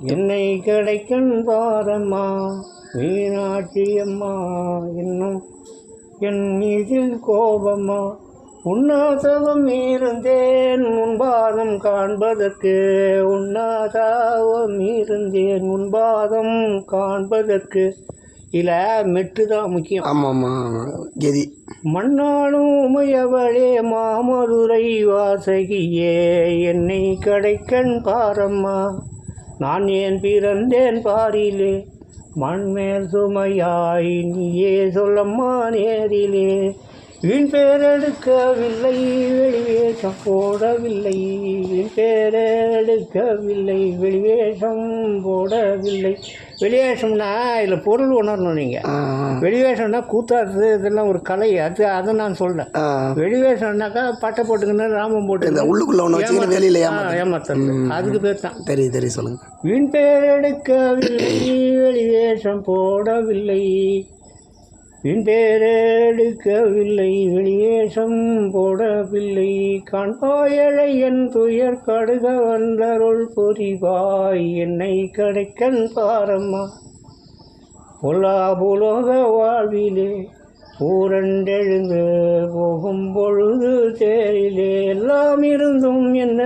என்னை கிடைக்கன் பாரம்மா மீனாட்சி அம்மா இன்னும் என் மீதில் கோபமா உண்ணாதவம் இருந்தேன் உன்பாதம் காண்பதற்கு. உண்ணாதவம் இருந்தேன் உன்பாதம் காண்பதற்கு. இதில் மெட்டு தான் முக்கியம். ஆமாம் ஆமாம் கெதி. மண்ணாளும் உமையவளே மாமதுரை வாசகியே என்னை கடைக்கண் பாரம்மா. நான் ஏன் பிறந்தேன் பாரிலே? மண்மேல் சுமையாய் நீயே சொல்லம்மா நேரிலே. வீண் பேரெடுக்கவில்லை வெளிவேஷம் போடவில்லை. வீண் பேரெடுக்கவில்லை வெளிவேஷம் போடவில்லை. வெளிவேஷம்னா இதில் பொருள் உணரணும் நீங்கள் வெளிவேஷம்னா கூத்தாடுறது இதெல்லாம் ஒரு கலை. அது அதை நான் சொல்றேன். ஆ. வெளிவேஷம்னாக்கா பட்டை போட்டுக்கின்னு ராமம் இந்த போட்டு உள்ளுக்குள்ள ஒன்று வெளியில் ஏமாத்த ஏமாத்தல். அதுக்கு பேர் தான். தெரியும் தெரியும் சொல்லுங்கள் வீண் பேர் எடுக்கவில்லை வெளிவேஷம் போடவில்லை. வீண் பேர் எடுக்கவில்லை போடவில்லை. காண்பாயழை என் துயர் கடுக வந்தருள் புரிவாய். என்னை கடைக்கன் பாரம்மா. பொல்லா புலோக வாழ்விலே பூரண்டெழுந்து போகும் பொழுது தேரிலே எல்லாம் இருந்தும் என்ன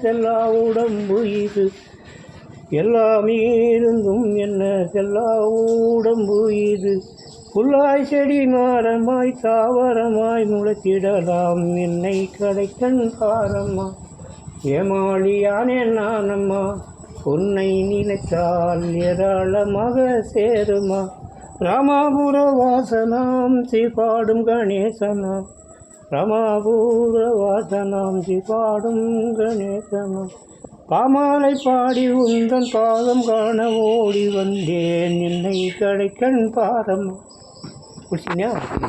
செல்லா உடம்பு இது? எல்லாம் இருந்தும் என்ன செல்லா உடம்பு இது? புல்லாய் செடி மரமாய் தாவரமாய் முளைத்திடலாம் என்னை கடைக்கண் பாரம்மா. ஏமாளியானே நானம்மா. பொன்னை நினைத்தால் ஏராளமாக சேருமா. ராமாபுர வாசனாம் பாடும் கணேசனாம் ராமாபுர வாசனாம் பாடும் கணேசனாம் பாமாலை பாடி உந்தன் பாதம் காண ஓடி வந்தேன். என்னை கடைக்கண் பாரம்மா பிடிச்சிங்க